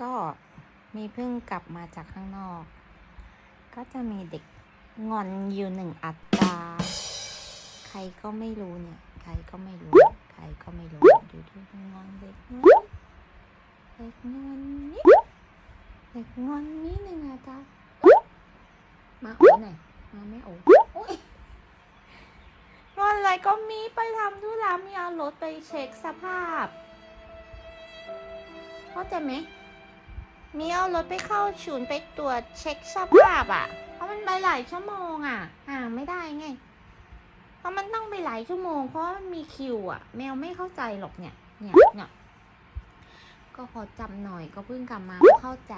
ก็มีเพิ่งกลับมาจากข้างนอก ก็จะมีเด็กงอนอยู่หนึ่งอัตรา ใครก็ไม่รู้เนี่ย ใครก็ไม่รู้ ใครก็ไม่รู้ดูดูดูงอนเด็กงอนเด็กงอนนี่เด็กงอนนี่หนึ่งอัตรามาโอ้หน่อยมาไม่โอ้โอ๊ยงอนอะไรก็มีไปทำธุระมีเอารถไปเช็คสภาพเข้าใจไหม มีเอารถไปเข้าศูนย์ไปตรวจเช็คสภาพอะ เพราะมันไปหลายชั่วโมงอะ ห่างไม่ได้ไง เพราะมันต้องไปหลายชั่วโมง เพราะมันมีคิวอะ แมวไม่เข้าใจหรอกเนี่ย เนี่ยเนี่ยก็ขอจำหน่อยก็เพิ่งกลับมาเข้าใจ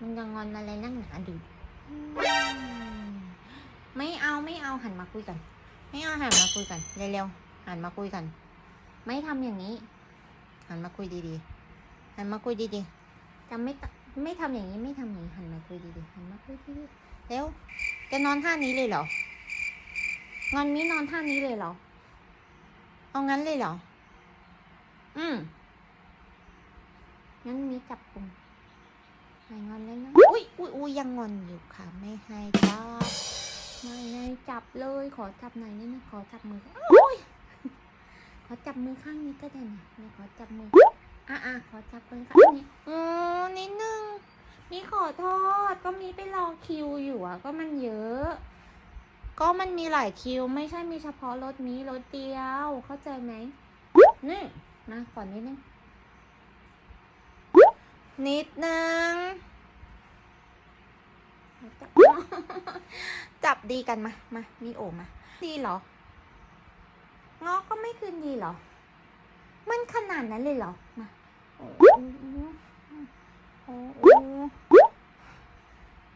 มันจะงอนอะไรนั่งหนาดูไม่เอาไม่เอาหันมาคุยกัน ไม่เอาหันมาคุยกันเร็วๆหันมาคุยกัน ไม่ทำอย่างนี้ หันมาคุยดีๆหันมาคุยดีๆ จะไม่ไม่ทำอย่างนี้ไม่ทำอย่างนี้หันมาคุยดีๆหันมาคุยดีๆเร็วแกนอนท่านี้เลยเหรองอนมีนอนท่านี้เลยเหรอเอางั้นเลยเหรอ อืมงั้นมีจับกุมหายงอนแล้วนะอุ้ยอุ้ยอุ้ยยังงอนอยู่ค่ะ ไม่ให้จับไม่ให้จับเลย ขอจับหน่อยนิดนึงขอจับมือโอ้ยขอจับมือข้างนี้ก็ได้นะขอจับมือ อะอะขอจับมือข้างนี้อือนิดนึงมีขอโทษก็มีไปรอคิวอยู่อะ ก็มันเยอะ ก็มันมีหลายคิว ไม่ใช่มีเฉพาะรถนี้รถเดียว เข้าใจไหมนี่มาก่อนนิดนึง นิดนึง จับจับดีกันมา มา มีโอมา ดีเหรองอก็ไม่คืนดีเหรอ มันขนาดนั้นเลยเหรอ มาโอ้โหโอ้โห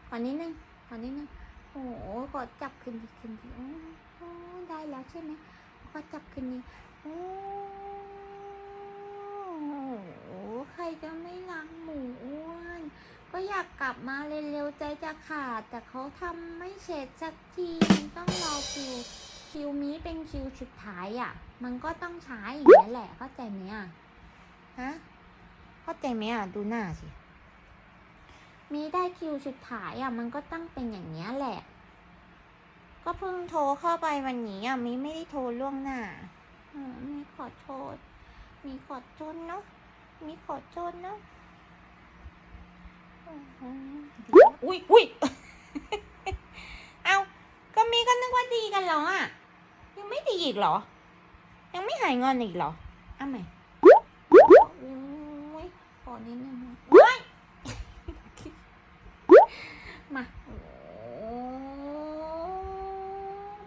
ขอนิดนึงขอนิดนึงโอ้โหขอจับคืนดีคืนดีโอ้ได้แล้วใช่ไหมขอจับคืนดีโอ้โหใครจะไม่รักหมูอ้วนก็อยากกลับมาเร็วๆใจจะขาด แต่เขาทำไม่เสร็จสักทีนต้องรอคิว คิวนี้เป็นคิวสุดท้ายอะ มันก็ต้องใช้อย่างนี้แหละ เข้าใจไหมอะ ฮะ เข้าใจไหมอะ ดูหน้าสิ มีได้คิวสุดท้ายอะ มันก็ต้องเป็นอย่างนี้แหละ ก็เพิ่งโทรเข้าไปวันนี้อะ มีไม่ได้โทรล่วงหน้าอืมมีขอโทษ มีขอโทษเนาะ มีขอโทษเนาะอุ้ยอุ้ยเอาก็มีก็นึกว่าดีกันแล้วอะ ยังไม่ดีอีกเหรอ ยังไม่หายงอนอีกเหรอเอาใหม่อุ้ยขอนิดนึงนะว้ายมาโอ้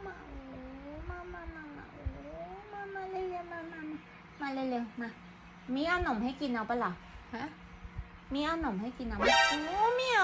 มาโอ้มามามามาโอ้มามาเร็วๆมามามามาเร็วๆมา มีเอาหนมให้กินเอาปะล่ะ ฮะ มีเอาหนมให้กินเอาไหมโอ้ไม่เอาโอ้